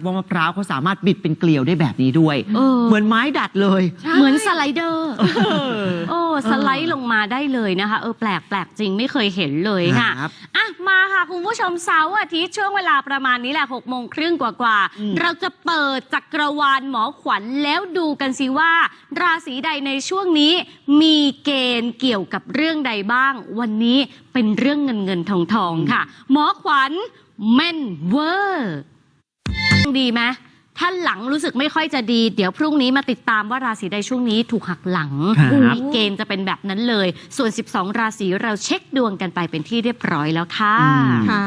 ครับว่ามะพร้าวเขาสามารถบิดเป็นเกลียวได้แบบนี้ด้วย เออ เหมือนไม้ดัดเลย เหมือนสไลเดอร์โอ้สไลด์ลงมาได้เลยนะคะ เออแปลกแปลกจริงไม่เคยเห็นเลยค่ะครับอะมาค่ะคุณผู้ชมเสาร์อาทิตย์ช่วงเวลาประมาณนี้แหละหกโมงครึ่งกว่าอืม ๆเราจะเปิดจักรวาลหมอขวัญแล้วดูกันสิว่า ราศีใดในช่วงนี้ มีเกณฑ์เกี่ยวกับเรื่องใดบ้าง วันนี้เป็นเรื่องเงินเงินทองทองค่ะ หมอขวัญแม่นเวอร์ ดีไหมถ้าหลังรู้สึกไม่ค่อยจะดี เดี๋ยวพรุ่งนี้มาติดตามว่าราศีใดช่วงนี้ถูกหักหลังครับ มีเกณฑ์จะเป็นแบบนั้นเลย ส่วน 12 ราศีเราเช็คดวงกันไปเป็นที่เรียบร้อยแล้วค่ะ ค่ะ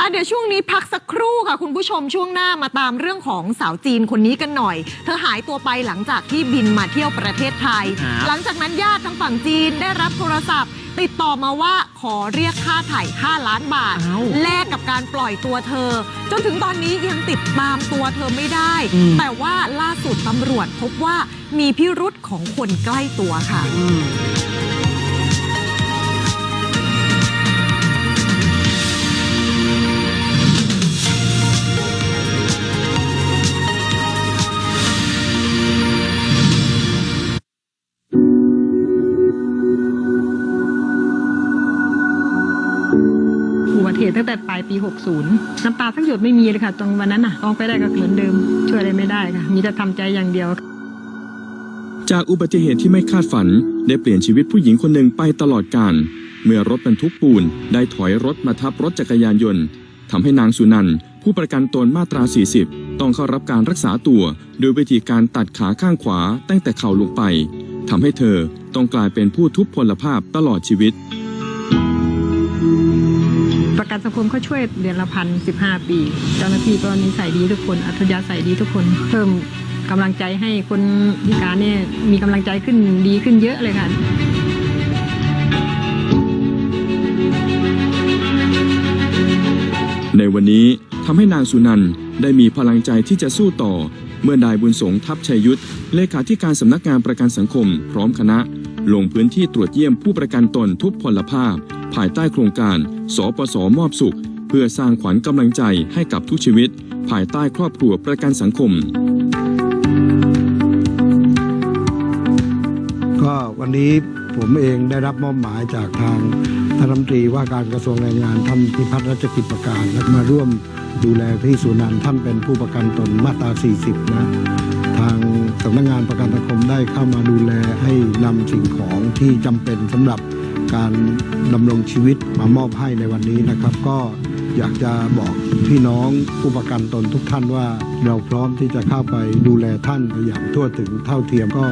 อะเดี๋ยวช่วงนี้พักสักครู่ค่ะ คุณผู้ชมช่วงหน้ามาตามเรื่องของสาวจีนคนนี้กันหน่อย เธอหายตัวไปหลังจากที่บินมาเที่ยวประเทศไทย ครับหลังจากนั้นญาติทางฝั่งจีนได้รับโทรศัพท์ ติดต่อมาว่าขอเรียกค่าไถ่5ล้านบาทเอ้าแลกกับการปล่อยตัวเธอ จนถึงตอนนี้ยังติดตามตัวเธอไม่ได้ อืม แต่ว่าล่าสุดตำรวจพบว่ามีพิรุษของคนใกล้ตัวค่ะ อืม เหตุตั้งแต่ปลายปี 60 น้ำตาทั้งหยดไม่มีเลยค่ะ ตรงวันนั้นน่ะต้องไปได้ก็เหมือนเดิม ช่วยอะไรไม่ได้ค่ะ มีแต่ทำใจอย่างเดียว จากอุบัติเหตุที่ไม่คาดฝัน ได้เปลี่ยนชีวิตผู้หญิงคนหนึ่งไปตลอดกาลเมื่อรถบรรทุกปูน ได้ถอยรถมาทับรถจักรยานยนต์ทำให้นางสุนันท์ผู้ประกันตนมาตรา 40 ต้องเข้ารับการรักษาตัว โดยวิธีการตัดขาข้างขวาตั้งแต่เข่าลงไปทำให้เธอต้องกลายเป็นผู้ทุพพลภาพตลอดชีวิต ประกันสังคมเขาช่วยเดือนละพันสิบห้าปี เจ้าหน้าที่ก็นิสัยดีทุกคน อัธยาศัยดีทุกคน เพิ่มกำลังใจให้คนพิการเนี่ยมีกำลังใจขึ้นดีขึ้นเยอะเลยค่ะในวันนี้ทำให้นางสุนันได้มีพลังใจที่จะสู้ต่อ เมื่อนายบุญสงทัพชัยยุทธเลขาธิการสำนักงานประกันสังคม พร้อมคณะ ลงพื้นที่ตรวจเยี่ยมผู้ประกันตนทุพพลภาพ ภายใต้โครงการ สปสมอบสุข เพื่อสร้างขวัญกำลังใจให้กับทุกชีวิต ภายใต้ครอบครัวประกันสังคม ก็วันนี้ผมเองได้รับมอบหมายจากทางท่านรัฐมนตรีว่าการกระทรวงแรงงานท่านพิพัฒน์รัชกิจประการและมาร่วมดูแลที่สุนันท์ท่านเป็นผู้ประกันตนมาตรา 40 นะ ทางสำนักงานประกันสังคมได้เข้ามาดูแลให้นำสิ่งของที่จำเป็นสำหรับ การดำรงชีวิตมามอบให้ในวันนี้นะครับ ก็อยากจะบอกพี่น้องผู้ประกันตนทุกท่านว่า เราพร้อมที่จะเข้าไปดูแลท่านอย่างทั่วถึงเท่าเทียมก็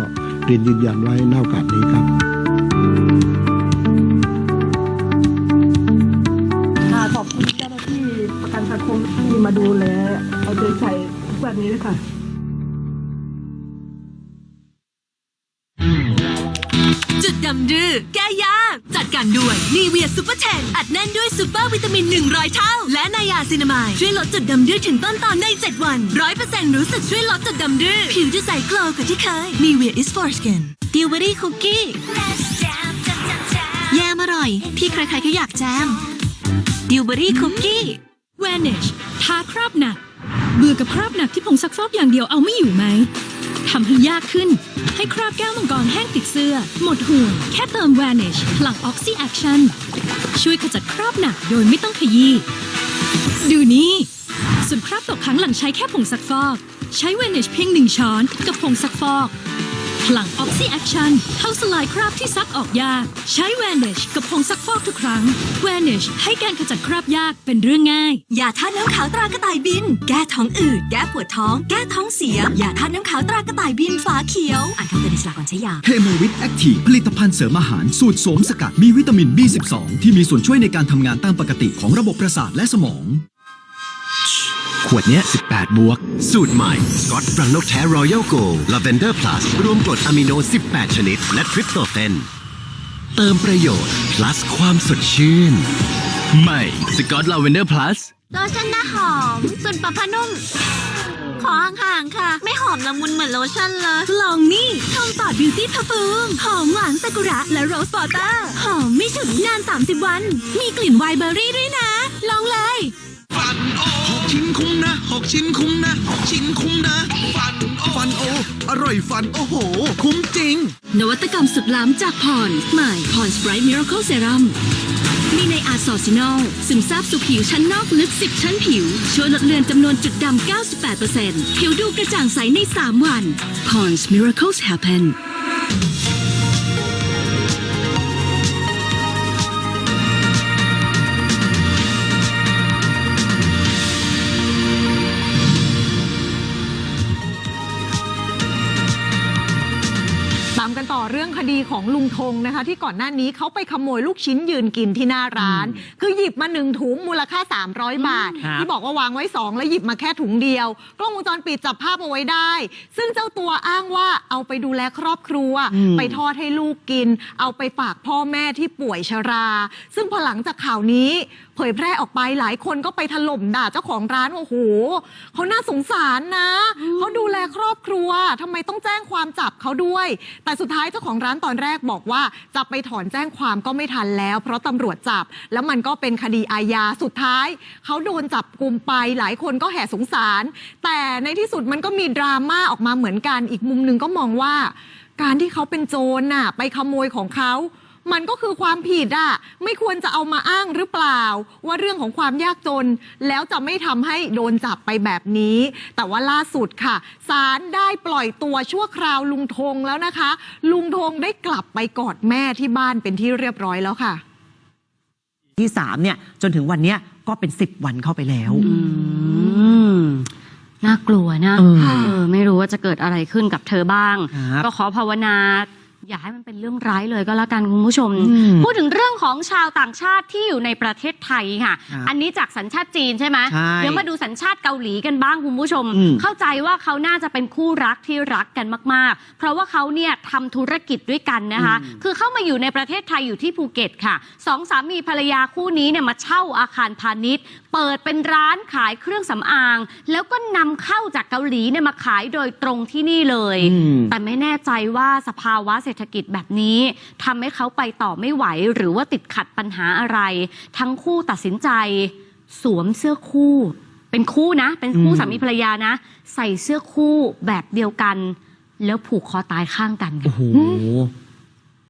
เรียนยืนยันไว้ในโอกาสนี้ครับค่ะขอบคุณเจ้าหน้าที่ประกันสังคมที่มาดูแลเอาใจใส่ทุกวันนี้เลยค่ะจุดดำดื้อแก้ยาก จัดการด้วยนีเวียซูเปอร์เทนอัดแน่นด้วยซูเปอร์วิตามิน 100 เท่า และนายาซินามายช่วยลดจุดดำดื้อถึงต้นตอนใน 7 วัน 100%รู้สึกช่วยลดจุดดำดื้อผิวจะใสกลว์กว่าที่เคยนีเวีย is for skin ดิวเบอรี่คุกกี้แยมอร่อย ที่ใครๆก็อยากแจมดิวเบอรี่คุกกี้ Vanish ทาคราบหนัก เบื่อกับคราบหนักที่ผงซักฟอกอย่างเดียวเอาไม่อยู่ไหม ทำให้ยากขึ้น ให้คราบแก้วมังกรแห้งติดเสื้อ หมดห่วง แค่เติม Vanish พลัง Oxy Action ช่วยขจัดคราบหนักโดยไม่ต้องขยี้ ดูนี่ ส่วนคราบตกค้างหลังใช้แค่ผงซักฟอก ใช้ Vanish เพียงหนึ่งช้อนกับผงซักฟอก พลัง Oxy Action เข้าสลายคราบที่ซักออกยาก ใช้ Vanish กับผงซักฟอกทุกครั้ง Vanish ให้การขจัดคราบยากเป็นเรื่องง่ายยาธาตุน้ำขาวตรากระต่ายบิน แก้ท้องอืดแก้ปวดท้อง แก้ท้องเสียยาธาตุน้ำขาวตรากระต่ายบินฝาเขียวอ่านคำเตือนในฉลากก่อนใช้ยาเฮโมวิตแอคทีฟผลิตภัณฑ์เสริมอาหารสูตรโสมสกัดมีวิตามิน B12 ที่มีส่วนช่วยในการทำงานตามปกติของระบบประสาทและสมอง ขวดเนี้ย 18 บวก สูตรใหม่สกอตฟรังนกแท้รอยัลโกลลาเวนเดอร์พลัสรวมกรดอะมิโน 18 ชนิด และทริปโตเฟนเติมประโยชน์ plus ความสดชื่น ใหม่สกอตลาเวนเดอร์พลัสโลชั่นหน้าหอมส่วนปะพนุ่ม ขอห่างๆค่ะ ไม่หอมละมุนเหมือนโลชั่นเลย ลองนี่ทอมปอดบิวตี้พาฟูมหอมหวานซากุระและโรสวอเตอร์ หอมไม่ฉุนนาน 30 วัน มีกลิ่นไวน์เบอร์รี่ด้วยนะ ลองเลย ชิ้นคุ้มนะหกชิ้นคุ้มนะหกชิ้นคุ้มนะ ฟันโอฟันโอ อร่อยฟันโอ้โห คุ้มจริง นวัตกรรมสุดล้ำจากพรใหม่พรสไปร์มิราเคิลเซรั่มมีในอาร์ซอซินอลซึมซาบสู่ผิวชั้นนอกลึก 10 ชั้นผิว ช่วยลดเลือนจำนวนจุดดำ 98%ผิวดูกระจ่างใสใน 3 วัน Pond's Miracles Happen ของลุงธงนะคะ ที่ก่อนหน้านี้เขาไปขโมยลูกชิ้นยืนกินที่หน้าร้าน คือหยิบมาหนึ่งถุงมูลค่า 300 บาท ครับที่บอกว่าวางไว้ 2 แล้วหยิบมาแค่ถุงเดียว กล้องวงจรปิดจับภาพเอาไว้ได้ ซึ่งเจ้าตัวอ้างว่าเอาไปดูแลครอบครัว อืม ไปทอดให้ลูกกิน เอาไปฝากพ่อแม่ที่ป่วยชรา ซึ่งพอหลังจากข่าวนี้ เผยแพร่ออกไปหลายคนก็ไปถล่มด่าเจ้าของร้านว่าโอ้โหเขาน่าสงสารนะเขาดูแลครอบครัวทำไมต้องแจ้งความจับเขาด้วย แต่สุดท้ายเจ้าของร้านตอนแรกบอกว่าจะไปถอนแจ้งความก็ไม่ทันแล้ว เพราะตำรวจจับ แล้วมันก็เป็นคดีอาญาสุดท้าย เขาโดนจับกลุมไปหลายคนก็แห่สงสาร แต่ในที่สุดมันก็มีดราม่าออกมาเหมือนกันอีกมุมหนึ่งก็มองว่า การที่เขาเป็นโจรน่ะไปขโมยของเขา มันก็คือความผิดอะไม่ควรจะเอามาอ้างหรือเปล่า ว่าเรื่องของความยากจน แล้วจะไม่ทำให้โดนจับไปแบบนี้ แต่ว่าล่าสุดค่ะศาลได้ปล่อยตัวชั่วคราวลุงธงแล้วนะคะ ลุงธงได้กลับไปกอดแม่ที่บ้านเป็นที่เรียบร้อยแล้วค่ะ ที่สามเนี่ยจนถึงวันเนี้ยก็เป็นสิบวันเข้าไปแล้ว อืมน่ากลัวนะเออเออไม่รู้ว่าจะเกิดอะไรขึ้นกับเธอบ้าง ครับ ก็ขอภาวนา อย่าให้มันเป็นเรื่องร้ายเลยก็แล้วกันคุณผู้ชมอืมพูดถึงเรื่องของชาวต่างชาติที่อยู่ในประเทศไทยค่ะครับอันนี้จากสัญชาติจีนใช่ไหมใช่เดี๋ยวมาดูสัญชาติเกาหลีกันบ้างคุณผู้ชมอืมเข้าใจว่าเขาน่าจะเป็นคู่รักที่รักกันมาก ๆ เพราะว่าเขาเนี่ยทำธุรกิจด้วยกันนะคะ คือเข้ามาอยู่ในประเทศไทยอยู่ที่ภูเก็ตค่ะสองสามีภรรยาคู่นี้เนี่ยมาเช่าอาคารพาณิชย์ เปิดเป็นร้านขายเครื่องสำอาง แล้วก็นำเข้าจากเกาหลีเนี่ยมาขายโดยตรงที่นี่เลยอืมแต่ไม่แน่ใจว่าสภาวะเศรษฐกิจแบบนี้ทำให้เขาไปต่อไม่ไหว หรือว่าติดขัดปัญหาอะไร ทั้งคู่ตัดสินใจ สวมเสื้อคู่ เป็นคู่นะ เป็นคู่อืมสามีภรรยานะ ใส่เสื้อคู่แบบเดียวกัน แล้วผูกคอตายข้างกันโอ้โห